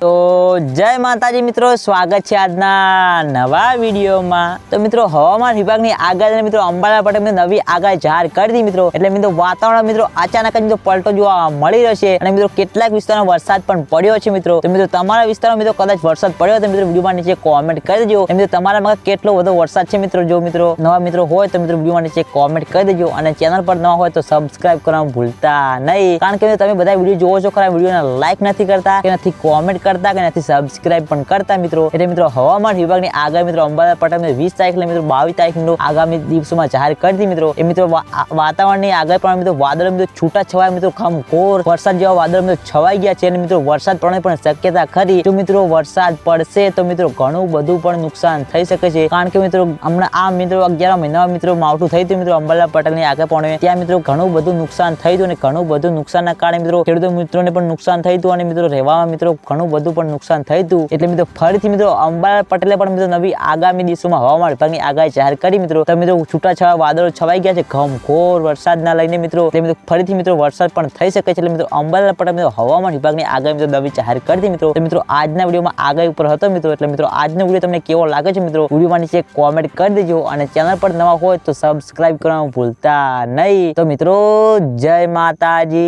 તો જય માતાજી મિત્રો, સ્વાગત છે આજના નવા વિડીયોમાં. તો મિત્રો, હવામાન વિભાગની આગાહી મિત્રો અંબાલા પટેલ નવી આગાહી જાહેર કરી દીધી મિત્રો. એટલે મિત્રો, વાતાવરણ મિત્રો, અચાનક જ મિત્રો પલટો જોવા મળી રહેશે અને મિત્રો, કેટલાક વિસ્તારમાં વરસાદ પણ પડ્યો છે મિત્રો. તો મિત્રો, તમારા વિસ્તારમાં મિત્રો કદાચ વરસાદ પડ્યો તો મિત્રો વિડીયોમાં નીચે કોમેન્ટ કરી દેજો. મિત્રો, તમારા મગજ કેટલો બધો વરસાદ છે મિત્રો, જો મિત્રો નવા મિત્રો હોય તો મિત્રો વિડીયોમાં નીચે કોમેન્ટ કરી દેજો. અને ચેનલ પર નવા હોય તો સબસ્ક્રાઇબ કરવાનું ભૂલતા નહીં. કારણ કે તમે બધા વીડિયો જોવો છો, ખરા, વિડીયોને લાઈક નથી કરતા, કે નથી કોમેન્ટ કરતા કે નથી? સબસ્ક્રાઇબ પણ કરતા મિત્રો. એટલે મિત્રો, હવામાન વિભાગની આગામી મિત્રો અંબાલા પટેલ વીસ તારીખ મિત્રો, બાવીસ તારીખ આગામી દિવસોમાં જાહેર કરી મિત્રો. એ મિત્રો વાતાવરણની આગાહી પ્રમાણે મિત્રો, વાદળ મિત્રો છૂટા છવાય મિત્રો ઘોર વરસાદ જેવા વાદળ મિત્રો છવાઈ ગયા છે. અને મિત્રો, વરસાદ પડવાની પણ શક્યતા ખરી. જો મિત્રો, વરસાદ પડશે તો મિત્રો, ઘણું બધું પણ નુકસાન થઈ શકે છે. કારણ કે મિત્રો, હમણાં આ મિત્રો અગિયાર મહિનામાં મિત્રો, માવઠું થઈ હતું મિત્રો અંબાલા પટેલની આગળ પણ ત્યાં મિત્રો, ઘણું બધું નુકસાન થઈ હતું અને ઘણું બધું નુકસાનના કારણે મિત્રો, ખેડૂતો મિત્રોને પણ નુકસાન થઈ હતું અને મિત્રો, રહેવામાં મિત્રો, ઘણું બધું પણ નુકસાન થયું હતું. એટલે મિત્રો, ફરીથી મિત્રો, અંબાલાલ પટેલે પણ મિત્રો નવી આગામી દિવસોમાં હવામાન વિભાગની આગાહી જાહેર કરી. મિત્રો તો મિત્રો છૂટાછવાયા વાદળો છવાઈ ગયા છે. ઘમઘોર વરસાદના લઈને મિત્રો, એટલે મિત્રો, ફરીથી મિત્રો, વરસાદ પણ થઈ શકે છે. એટલે મિત્રો, અંબાલાલ પટેલ મિત્રો હવામાન વિભાગની આગાહી મિત્રો નવી જાહેર કરી હતી. મિત્રો, તો મિત્રો, આજના વિડીયોમાં આગાહી ઉપર હતો મિત્રો. એટલે મિત્રો, આજનો વીડિયો તમને કેવો લાગે છે મિત્રો? વિડીયોમાં નીચે કોમેન્ટ કરી દેજો અને ચેનલ પર નવા હોય તો સબસ્ક્રાઇબ કરવાનું ભૂલતા નહીં. તો મિત્રો, જય માતાજી.